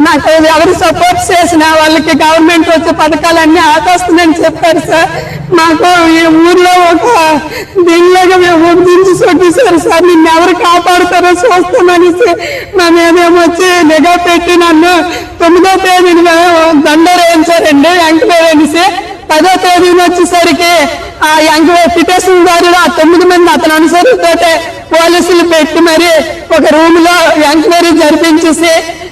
నాకు ఎవరు సపోర్ట్ చేసిన వాళ్ళకి గవర్నమెంట్ వచ్చే పథకాలన్నీ ఆపేస్తుందని చెప్పారు సార్. మాకు ఈ ఊర్లో ఒక దీనిలాగా మేము దించి చూపిస్తారు సార్. నిన్ను ఎవరు కాపాడుతారో చూస్తామనేసి నా మీదేమో వచ్చి నిఘా పెట్టి నన్ను తొమ్మిదో తేదీన వెంకటే వెంకటేసి పదో తేదీన వచ్చేసరికి ఆ యంగ్ పిటిషన్ గారు ఆ తొమ్మిది మంది అతను అనుసరితోటే పోలీసులు పెట్టి మరి ఒక రూమ్లో ఎంక్వైరీ జరిపించేసి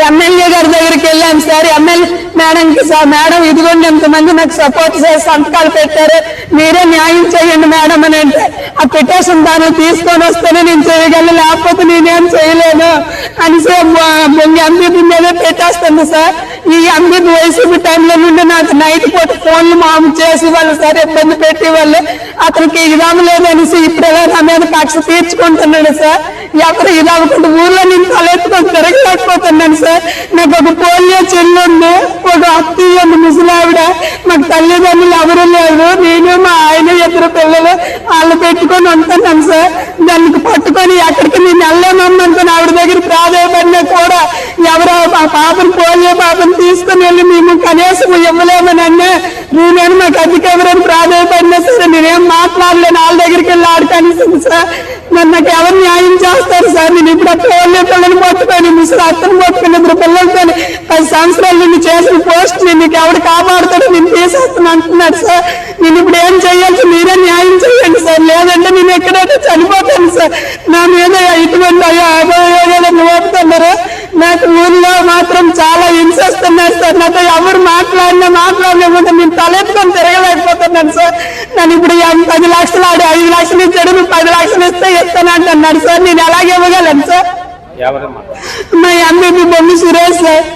ఎమ్మెల్యే గారి దగ్గరికి వెళ్ళాను సార్. ఎమ్మెల్యే మేడంకి సార్ మేడం ఇదిగోండి ఎంతమంది నాకు సపోర్ట్ చేసి సంతకాలు పెట్టారు. మీరే న్యాయం చేయండి మేడం అని అంటే ఆ పెట్టేసిన దాన్ని తీసుకొని వస్తేనే నేను చేయగలను లేకపోతే నేనేం చేయలేను. అని సార్ ఎంపీ మీద పెట్టేస్తుంది సార్. ఈ ఎంపీ వైసీపీ టైంలో నుండి నాకు నైట్ పూట ఫోన్లు మాము చేసి వాళ్ళు సార్ ఇబ్బంది పెట్టి వాళ్ళు అతనికి ఇదాము లేదనేసి ఇప్పుడు నా మీద కక్ష తీర్చుకుంటున్నాడు సార్. ఎవరు ఇది ఊర్లో నేను తలెత్తుకొని తిరగలేకపోతున్నాను సార్. నాకు ఒక పోలియో చెల్లి ఉంది ఒక అత్తయ్య ముసలావిడ. మాకు తల్లిదండ్రులు ఎవరు లేరు. నేను మా ఆయన ఇద్దరు పెట్టుకొని సార్. దానికి పట్టుకొని ఎక్కడికి నేను వెళ్ళలేమనుకుని ఆవిడ దగ్గర ప్రాధాయపడినా కూడా ఎవరో మా పాపను కనీసం ఇవ్వలేమని అన్నా నేను నాకు అధిక ఎవరైనా ప్రాధాయపడినా సరే నేనేం మాట్లాడలేను. వాళ్ళ దగ్గరికి వెళ్ళి ఆడు సార్. మరి నాకు ఎవరు న్యాయం చేస్తారు సార్? నేను ఇప్పుడు అట్లా పోలియో పిల్లలు పట్టుకొని ముసలి అత్తను పట్టుకుని ఇద్దరు పిల్లలతో పది సంవత్సరాలు నిన్ను చేసిన పోస్ట్ నీకు ఎవరు కాపాడుతాడో నేను తీసేస్తాను అంటున్నాడు సార్. నేను ఇప్పుడు ఏం చేయాలి మీరే న్యాయం చేయండి సార్. లేదంటే నేను ఎక్కడైతే చనిపోతాను సార్. నా మీద ఇటువంటి అయ్యో అభయోగాలు మోపుతున్నారు నాకు ఊర్లో మాత్రం చాలా హింసిస్తున్నారు సార్. నాతో ఎవరు మాట్లాడినా మాట్లాడలేకపోతే నేను తలెత్తుకొని తిరగలేకపోతున్నాను సార్. నన్ను ఇప్పుడు పది లక్షలు ఆడి ఐదు లక్షలు ఇచ్చాడు నువ్వు పది లక్షలు ఇస్తే ఇస్తాను అంటున్నాడు సార్. నేను ఎలాగ ఇవ్వగలను సార్? మా ఎంబీపీ బొమ్మి సురేష్ సార్.